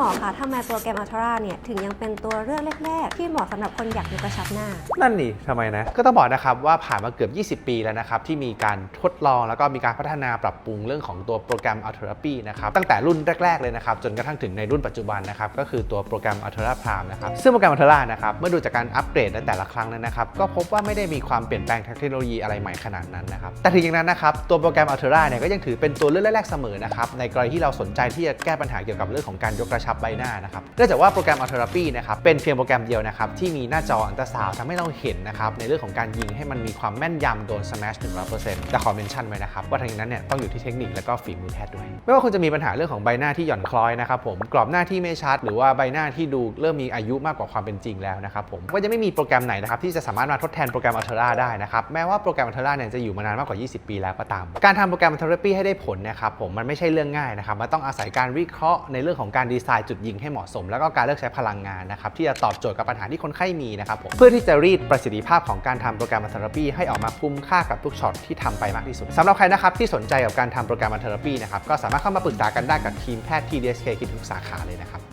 มอคะทำไมโปรแกรมอัลตราเนี่ยถึงยังเป็นตัวเลือกแรก ๆ ที่เหมาะสำหรับคนอยากยกกระชับหน้า นั่นนี่ทำไมนะ ก็ต้องบอกนะครับว่าผ่านมาเกือบ 20 ปีแล้วนะครับที่มีการทดลองแล้วก็มีการพัฒนาปรับปรุงเรื่องของตัวโปรแกรม a l t e r a p y นะครับตั้งแต่รุ่นแรก ๆ เลยนะครับจนกระทั่งถึงในรุ่นปัจจุบันนะครับก็คือตัวโปรแกรม a l t e r a Prime นะครับซึ่งโปรแกรม a l t e r a นะครับเมื่อดูจากการอัปเกรดในแต่ละครั้งนั้นนะครับก็พบว่าไม่ได้มีความเปลี่ยนแปลงเทคโนโลยีอะไรใหม่ขนาดนั้นนะครับแต่ถึงอย่างนั้นนะครับตัวโปรแกรม a l t e r a เนี่ยก็ยังถือเป็นตัวเลือกแรกๆเสมอนะครับในกรณีที่เราสนใจที่จะแก้ปัญหาเกี่ยวกับเรื่องของการยกกระชับใบหน้านะครับเนื่องจากว่าโปรแกรม a l t e r a p y นะครับเป็นเพียงโปรแกรมเดียวนะครับที่มีหน้าจออันตราซาวทำให้เราเห็นนะครับในเรื่องของการยิงให้มันมีความแม่นยำโดน smash 100%แต่ขอเมนชั่นไว้นะครับว่าทางนั้นเนี่ยต้องอยู่ที่เทคนิคและก็ฝีมือแพทย์ด้วย ไม่ว่าคุณจะมีปัญหาเรื่องของใบหน้าที่หย่อนคล้อยนะครับผมกรอบหน้าที่ไม่ชัด หรือว่าใบหน้าที่ดูเริ่มมีอายุมากกว่าความเป็นจริงแล้วนะครับผมก็จะไม่มีโปรแกรมไหนนะครับที่จะสามารถมาทดแทนโปรแกรม a l t e r a ได้นะครับแม้ว่าโปรแกรม a l t e r a เนี่ยจะอยู่มานานมากกว่า 20 ปีแล้วก็ตาม การทำโปรแกรม therapy ให้ได้ผลเนะครับผมมันไม่ใช่เรื่องง่ายนะครับมันต้องอาศัยการวิเคราะห์ในเรื่องของการดีไซนจุดยิงให้เหมาะสม แล้วก็การเลือกใช้พลังงานนะครับที่จะตอบโจทย์กับปัญหาที่คนไข้มีนะครับผมเพื่อที่จะรีดประสิทธิภาพของการทำโปรแกรมมาเทอราปีให้ออกมาคุ้มค่ากับทุกช็อตที่ทำไปมากที่สุดสำหรับใครนะครับที่สนใจกับการทำโปรแกรมมาเทอราปีนะครับก็สามารถเข้ามาปรึกษากันได้กับทีมแพทย์ที่ DSK คิดทุกสาขาเลยนะครับ